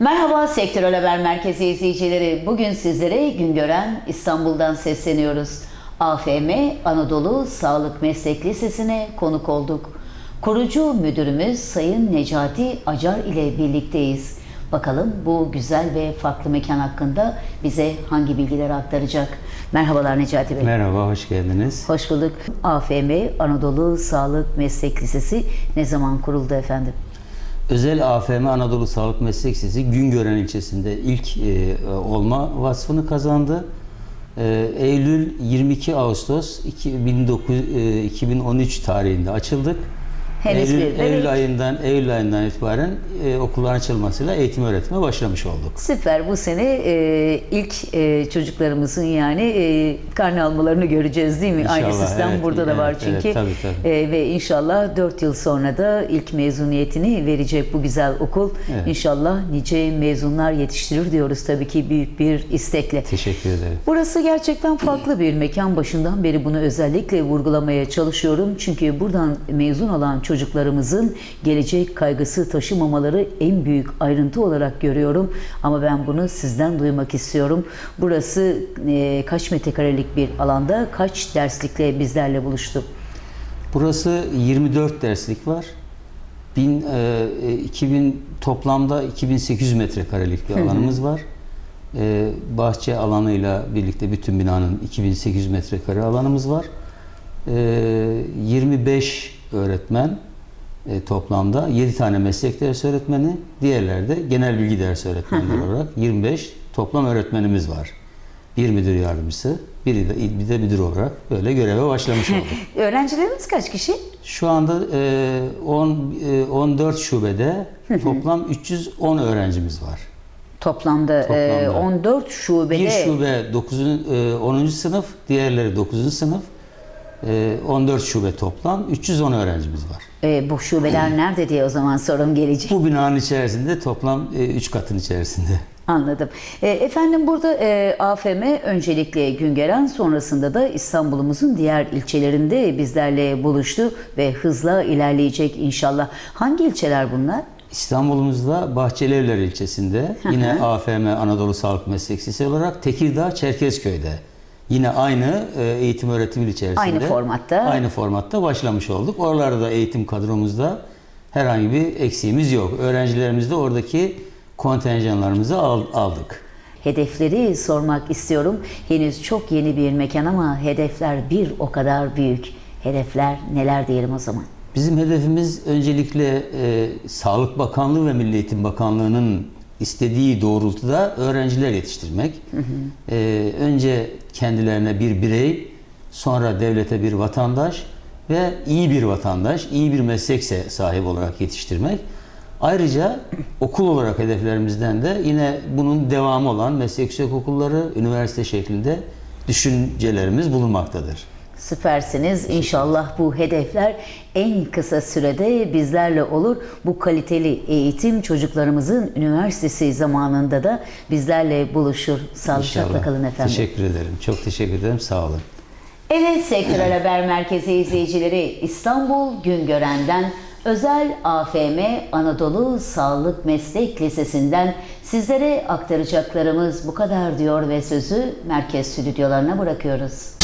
Merhaba Sektörel Haber Merkezi izleyicileri. Bugün sizlere Güngören İstanbul'dan sesleniyoruz. AFM Anadolu Sağlık Meslek Lisesi'ne konuk olduk. Kurucu müdürümüz Sayın Necati Acar ile birlikteyiz. Bakalım bu güzel ve farklı mekan hakkında bize hangi bilgileri aktaracak? Merhabalar Necati Bey. Merhaba, hoş geldiniz. Hoş bulduk. AFM Anadolu Sağlık Meslek Lisesi ne zaman kuruldu efendim? Özel AFM Anadolu Sağlık Meslek Lisesi Güngören ilçesinde ilk e, olma vasfını kazandı. E, Eylül 22 Ağustos 2009, e, 2013 tarihinde açıldık. Henüz Eylül, bir de Eylül ayından Eylül ayından itibaren e, okulların açılmasıyla eğitim öğretime başlamış olduk. Süper. Bu sene e, ilk e, çocuklarımızın yani e, karne almalarını göreceğiz değil mi? Aynı İnşallah, sistem evet, burada da var evet, çünkü. evet, tabii, tabii. E, ve inşallah 4 yıl sonra da ilk mezuniyetini verecek bu güzel okul. Evet. İnşallah nice mezunlar yetiştirir diyoruz tabii ki büyük bir istekle. Teşekkür ederim. Burası gerçekten farklı bir mekan. Başından beri bunu özellikle vurgulamaya çalışıyorum. Çünkü buradan mezun olan çocuklarımızın gelecek kaygısı taşımamaları en büyük ayrıntı olarak görüyorum. Ama ben bunu sizden duymak istiyorum. Burası e, kaç metrekarelik bir alanda kaç derslikle bizlerle buluştu? Burası 24 derslik var. 1000, e, e, 2000 toplamda 2800 metrekarelik bir alanımız var. E, bahçe alanıyla birlikte bütün binanın 2800 metrekare alanımız var. E, 25 öğretmen e, toplamda 7 tane meslek ders öğretmeni, diğerleri de genel bilgi ders öğretmenleri olarak 25 toplam öğretmenimiz var. Bir müdür yardımcısı, biri de, bir de müdür olarak böyle göreve başlamış olduk. Öğrencilerimiz kaç kişi? Şu anda e, 10, e, 14 şubede toplam 310 öğrencimiz var. Toplamda, e, Toplamda. 14 şubede. Bir şube 9, e, 10. sınıf, diğerleri 9. sınıf. E, 14 şube toplam 310 öğrencimiz var. E, bu şubeler nerede diye o zaman sorum gelecek. Bu binanın içerisinde toplam 3 katın içerisinde. Anladım. E, efendim burada e, AFM öncelikle Güngören sonrasında da İstanbul'umuzun diğer ilçelerinde bizlerle buluştu ve hızla ilerleyecek inşallah. Hangi ilçeler bunlar? İstanbul'umuzda Bahçelievler ilçesinde yine AFM Anadolu Sağlık Meslek Lisesi olarak Tekirdağ Çerkezköy'de yine aynı e, eğitim öğretim yılı içerisinde Aynı formatta. aynı formatta başlamış olduk. Oralarda da eğitim kadromuzda herhangi bir eksiğimiz yok. Öğrencilerimiz de oradaki kontenjanlarımızı al- aldık. Hedefleri sormak istiyorum. Henüz çok yeni bir mekan ama hedefler bir o kadar büyük. Hedefler neler diyelim o zaman? Bizim hedefimiz öncelikle e, Sağlık Bakanlığı ve Milli Eğitim Bakanlığı'nın istediği doğrultuda öğrenciler yetiştirmek. E, önce kendilerine bir birey, sonra devlete bir vatandaş ve iyi bir vatandaş, iyi bir meslekse sahip olarak yetiştirmek. Ayrıca okul olarak hedeflerimizden de yine bunun devamı olan meslek yüksek okulları, üniversite şeklinde düşüncelerimiz bulunmaktadır. Süpersiniz. İnşallah bu hedefler en kısa sürede bizlerle olur. Bu kaliteli eğitim çocuklarımızın üniversitesi zamanında da bizlerle buluşur. Sağlıcakla kalın efendim. Teşekkür ederim. Çok teşekkür ederim. Sağ olun. Evet Sektörel Haber Merkezi izleyicileri İstanbul Güngören'den Özel AFM Anadolu Sağlık Meslek Lisesi'nden sizlere aktaracaklarımız bu kadar diyor ve sözü merkez stüdyolarına bırakıyoruz.